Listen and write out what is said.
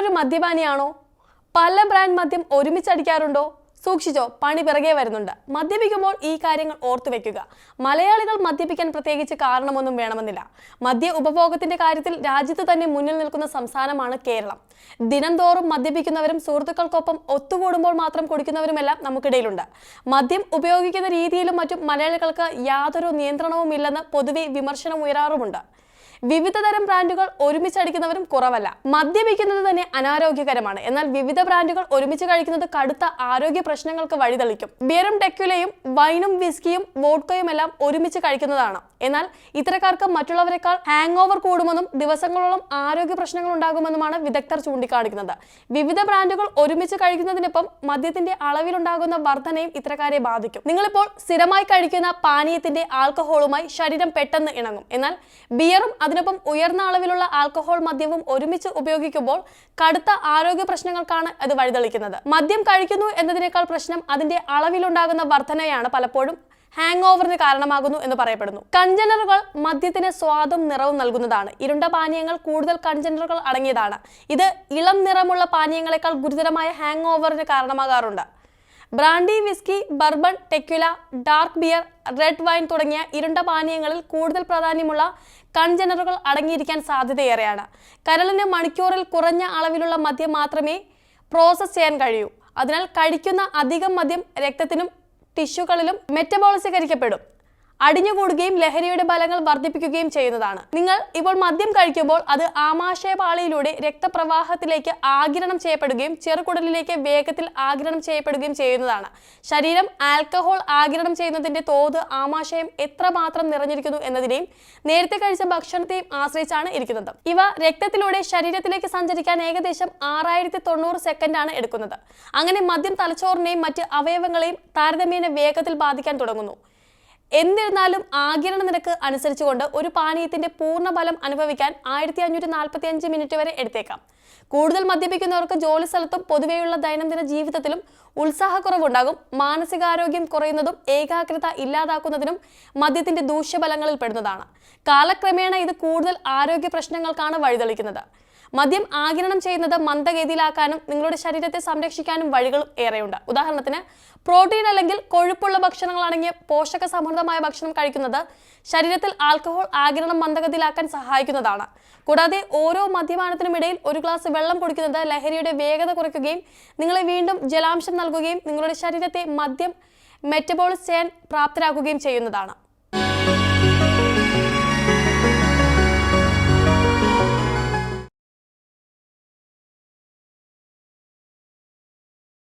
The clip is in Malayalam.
നിങ്ങളൊരു മദ്യപാനിയാണോ? പല ബ്രാൻഡ് മദ്യം ഒരുമിച്ചടിക്കാറുണ്ടോ സൂക്ഷിച്ചോ പണി പിറകെ വരുന്നുണ്ട്. മദ്യപിക്കുമ്പോൾ ഈ കാര്യങ്ങൾ ഓർത്തു വെക്കുക. മലയാളികൾ മദ്യപിക്കാൻ പ്രത്യേകിച്ച് കാരണമൊന്നും വേണമെന്നില്ല. മദ്യ ഉപഭോഗത്തിന്റെ കാര്യത്തിൽ രാജ്യത്ത് തന്നെ മുന്നിൽ നിൽക്കുന്ന സംസ്ഥാനമാണ് കേരളം. ദിനംതോറും മദ്യപിക്കുന്നവരും സുഹൃത്തുക്കൾക്കൊപ്പം ഒത്തുകൂടുമ്പോൾ മാത്രം കുടിക്കുന്നവരുമെല്ലാം നമുക്കിടയിലുണ്ട്. മദ്യം ഉപയോഗിക്കുന്ന രീതിയിലും മറ്റും മലയാളികൾക്ക് യാതൊരു നിയന്ത്രണവും ഇല്ലെന്ന് പൊതുവെ വിമർശനം ഉയരാറുമുണ്ട്. വിവിധ തരം ബ്രാൻഡുകൾ ഒരുമിച്ചടിക്കുന്നവരും കുറവല്ല. മദ്യപിക്കുന്നത് തന്നെ അനാരോഗ്യകരമാണ്. എന്നാൽ വിവിധ ബ്രാൻഡുകൾ ഒരുമിച്ച് കഴിക്കുന്നത് കടുത്ത ആരോഗ്യ പ്രശ്നങ്ങൾക്ക് വഴിതെളിക്കും. ബിയറും ടെക്യുലയും വൈനും വിസ്കിയും വോഡ്കയും എല്ലാം ഒരുമിച്ച് കഴിക്കുന്നതാണ്. എന്നാൽ ഇത്തരക്കാർക്ക് മറ്റുള്ളവരെക്കാൾ ഹാങ് ഓവർ കൂടുമെന്നും ദിവസങ്ങളോളം ആരോഗ്യ പ്രശ്നങ്ങൾ ഉണ്ടാകുമെന്നുമാണ് വിദഗ്ധർ ചൂണ്ടിക്കാണിക്കുന്നത്. വിവിധ ബ്രാൻഡുകൾ ഒരുമിച്ച് കഴിക്കുന്നതിനൊപ്പം മദ്യത്തിന്റെ അളവിലുണ്ടാകുന്ന വർധനയും ഇത്തരക്കാരെ ബാധിക്കും. നിങ്ങളിപ്പോൾ സ്ഥിരമായി കഴിക്കുന്ന പാനീയത്തിന്റെ ആൽക്കഹോളുമായി ശരീരം പെട്ടെന്ന് ഇണങ്ങും. എന്നാൽ ബിയറും അതിനൊപ്പം ഉയർന്ന അളവിലുള്ള ആൽക്കഹോൾ മദ്യവും ഒരുമിച്ച് ഉപയോഗിക്കുമ്പോൾ കടുത്ത ആരോഗ്യ പ്രശ്നങ്ങൾക്കാണ് അത് വഴിതെളിക്കുന്നത്. മദ്യം കഴിക്കുന്നു എന്നതിനേക്കാൾ പ്രശ്നം അതിന്റെ അളവിലുണ്ടാകുന്ന വർധനയാണ് പലപ്പോഴും ഹാങ് ഓവറിന് കാരണമാകുന്നു എന്ന് പറയപ്പെടുന്നു. കൺജനറുകൾ മദ്യത്തിന് സ്വാദും നിറവും നൽകുന്നതാണ്. ഇരുണ്ട പാനീയങ്ങൾ കൂടുതൽ കൺജനറുകൾ അടങ്ങിയതാണ്. ഇത് ഇളം നിറമുള്ള പാനീയങ്ങളെക്കാൾ ഗുരുതരമായ ഹാങ് ഓവറിന് കാരണമാകാറുണ്ട്. Brandy whisky bourbon tequila dark beer red wine തുടങ്ങിയ ഇരുണ്ട പാനീയങ്ങളിൽ കൂടുതൽ പ്രാധാന്യമുള്ള കൺജനറുകൾ അടങ്ങിയിരിക്കാൻ സാധ്യതയേറെയാണ്. കരളിന് മണിക്കൂറിൽ കുറഞ്ഞ അളവിലുള്ള മദ്യം മാത്രമേ പ്രോസസ്സ് ചെയ്യാൻ കഴിയൂ. അതിനാൽ കഴിക്കുന്ന അധികം മദ്യം രക്തത്തിനും ടിഷ്യൂകളിലും മെറ്റബോളിസീകരിക്കപ്പെടും. അടിഞ്ഞുകൂടുകയും ലഹരിയുടെ ഫലങ്ങൾ വർദ്ധിപ്പിക്കുകയും ചെയ്യുന്നതാണ്. നിങ്ങൾ ഇപ്പോൾ മദ്യം കഴിക്കുമ്പോൾ അത് ആമാശയപാളിയിലൂടെ രക്തപ്രവാഹത്തിലേക്ക് ആഗിരണം ചെയ്യപ്പെടുകയും ചെറുകുടലിലേക്ക് വേഗത്തിൽ ആഗിരണം ചെയ്യപ്പെടുകയും ചെയ്യുന്നതാണ്. ശരീരം ആൽക്കഹോൾ ആഗിരണം ചെയ്യുന്നതിന്റെ തോത് ആമാശയം എത്രമാത്രം നിറഞ്ഞിരിക്കുന്നു എന്നതിനെയും നേരത്തെ കഴിച്ച ഭക്ഷണത്തെയും ആശ്രയിച്ചാണ് ഇരിക്കുന്നത്. ഇവ രക്തത്തിലൂടെ ശരീരത്തിലേക്ക് സഞ്ചരിക്കാൻ ഏകദേശം ആറായിരത്തി തൊണ്ണൂറ് സെക്കൻഡാണ് എടുക്കുന്നത്. അങ്ങനെ മദ്യം തലച്ചോറിനെയും മറ്റ് അവയവങ്ങളെയും താരതമ്യേന വേഗത്തിൽ ബാധിക്കാൻ തുടങ്ങുന്നു. എന്നിരുന്നാലും ആകിരണ നിരക്ക് അനുസരിച്ചുകൊണ്ട് ഒരു പാനീയത്തിന്റെ പൂർണ ഫലം അനുഭവിക്കാൻ ആയിരത്തി അഞ്ഞൂറ്റി നാൽപ്പത്തി അഞ്ച് മിനിറ്റ് വരെ എടുത്തേക്കാം. കൂടുതൽ മദ്യപിക്കുന്നവർക്ക് ജോലി സ്ഥലത്തും പൊതുവെയുള്ള ദൈനംദിന ജീവിതത്തിലും ഉത്സാഹക്കുറവുണ്ടാകും. മാനസികാരോഗ്യം കുറയുന്നതും ഏകാഗ്രത ഇല്ലാതാക്കുന്നതിനും മദ്യത്തിന്റെ ദൂഷ്യഫലങ്ങളിൽ പെടുന്നതാണ്. കാലക്രമേണ ഇത് കൂടുതൽ ആരോഗ്യ പ്രശ്നങ്ങൾക്കാണ് വഴിതെളിക്കുന്നത്. മദ്യം ആഗിരണം ചെയ്യുന്നത് മന്ദഗതിയിലാക്കാനും നിങ്ങളുടെ ശരീരത്തെ സംരക്ഷിക്കാനും വഴികൾ ഏറെയുണ്ട്. ഉദാഹരണത്തിന് പ്രോട്ടീൻ അല്ലെങ്കിൽ കൊഴുപ്പുള്ള ഭക്ഷണങ്ങൾ അടങ്ങിയ പോഷക സമൃദ്ധമായ ഭക്ഷണം കഴിക്കുന്നത് ശരീരത്തിൽ ആൽക്കഹോൾ ആഗിരണം മന്ദഗതിയിലാക്കാൻ സഹായിക്കുന്നതാണ്. കൂടാതെ ഓരോ മദ്യപാനത്തിനും ഇടയിൽ ഒരു ഗ്ലാസ് വെള്ളം കുടിക്കുന്നത് ലഹരിയുടെ വേഗത കുറയ്ക്കുകയും നിങ്ങളെ വീണ്ടും ജലാംശം നൽകുകയും നിങ്ങളുടെ ശരീരത്തെ മദ്യം മെറ്റബോളിസ് ചെയ്യാൻ പ്രാപ്തരാക്കുകയും ചെയ്യുന്നതാണ്.